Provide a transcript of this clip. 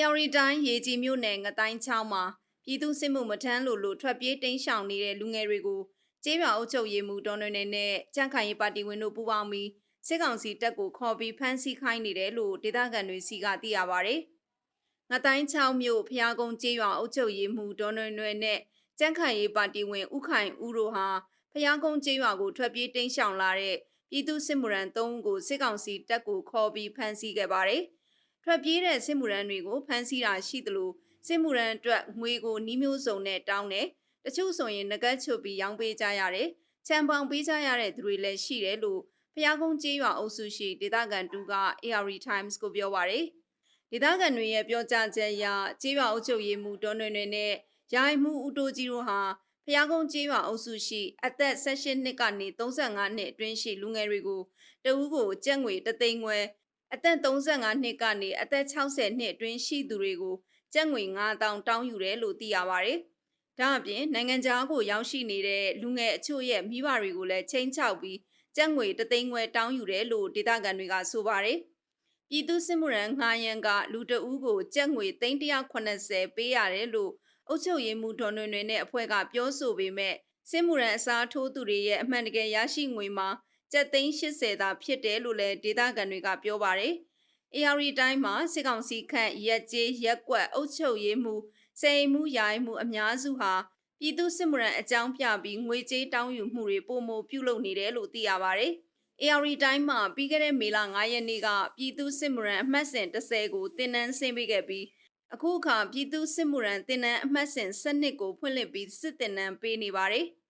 ရီတိုင်းရေကြီးမြို့နယ်ငတိုင်းချောင်းမှာပြည်သူစစ်မှုမထမ်းလို့လို့ထွက်ပြေးတိမ်းရှောင်နေတဲ့လူငယ်တွေကိုကျေးရွာအုပ်ချုပ်ရေးမှူးဒေါ်နွယ်နယ်နဲ့ကြန့်ခိုင်ရေးပါတီဝင်တို့ပူးပေါင်းပြီးစစ်ကောင်စီတပ်ကိုခေါ်ပြီးဖမ်းဆီးခိုင်းနေတယ်လို့ဒေသခံတွေစီကသိရပါဗျ။ငတိုင်းချောင်းမြို့ဖျားကုန်းကျေးရွာအုပ်ချုပ်ရေးမှူးဒေါ်နွယ်နွယ်နဲ့ကြန့်ခိုင်ရေးပါတီဝင်ဥခိုင်ဦးတို့ဟာဖျားကုန်းကျေးရွာကိုထွက်ပြေးတိမ်းရှောင်လာတဲ့ပြည်သူစစ်မှုရန်၃ဦးကိုစစ်ကောင်စီတပ်ကိုခေါ်ပြီးဖမ်းဆီးခဲ့ပါတယ်။ ထွက်ပြေးတဲ့စစ်မှုရန်တွေကိုဖမ်းဆီးတာရှိသလိုစစ်မှုရန်အတွက်ငွေကိုနှီးမျိုးစုံနဲ့တောင်းတယ်တချို့ဆိုရင်ငကတ်ချုပ်ပြီးရောင်းပေးကြရတယ်ချံပေါင်ပေးကြရတဲ့သူတွေလည်းရှိတယ်လို့ဖျားကုန်းကျေးရွာအုပ်စုရှိဒေသခံတူက AR Times ကိုပြောပါရယ်ဒေသခံတွေရဲ့ပြောကြားချက်အရကျေးရွာအုပ်ချုပ်ရေးမှူးဒေါ်နွယ်နွယ်နဲ့ရိုင်မှုဦးတိုးကြီးတို့ဟာဖျားကုန်းကျေးရွာအုပ်စုရှိအသက်16နှစ်ကနေ35နှစ်အတွင်းရှိလူငယ်တွေကိုတဦးကိုကြက်ငွေတသိန်းခွဲ အသက်35နှစ်ကနေအသက်60နှစ်အတွင်းရှိသူတွေကိုကျပ်ငွေ9000တောင်းယူတယ်လို့သိရပါဗျ။ဒါအပြင်နိုင်ငံခြားကိုရောက်ရှိနေတဲ့လူငယ်အချို့ရဲ့မိဘတွေကိုလည်းချိန်ချောက်ပြီးကျပ်ငွေတသိန်းခွဲတောင်းယူတယ်လို့ဒေသခံတွေကဆိုပါတယ်။ပြည်သူစစ်မှုရန်ငှားရန်ကလူတအူးကိုကျပ်ငွေ380ပေးရတယ်လို့အုပ်ချုပ်ရေးမှူးဒေါ်နွယ်နွယ်နဲ့အဖွဲ့ကပြောဆိုပေမဲ့စစ်မှုရန်အစားထိုးသူတွေရဲ့အမှန်တကယ်ရရှိငွေမှာ ကျပ်သိန်း80သာဖြစ်တယ်လို့လည်းဒေသခံတွေကပြောပါတယ်။ AR တိုင်းမှာစစ်ကောင်စီခန့်ရက်ကျေးရက်ကွက်အုပ်ချုပ်ရေးမှုစိန်မှုရိုင်းမှုအများစုဟာပြည်သူစစ်မှုရန်အကြောင်းပြပြီးငွေကြေးတောင်းယူမှုတွေပုံမပြုလုပ်နေတယ်လို့သိရပါတယ်။ AR တိုင်းမှာပြီးခဲ့တဲ့မေလ9ရက်နေ့ကပြည်သူစစ်မှုရန်အမှတ်စဉ်30ကိုတင်နန်းဆင်းပေးခဲ့ပြီးအခုအခါပြည်သူစစ်မှုရန်တင်နန်းအမှတ်စဉ်7ကိုဖွင့်လှစ်ပြီးစစ်တင်နန်းပေးနေပါတယ်။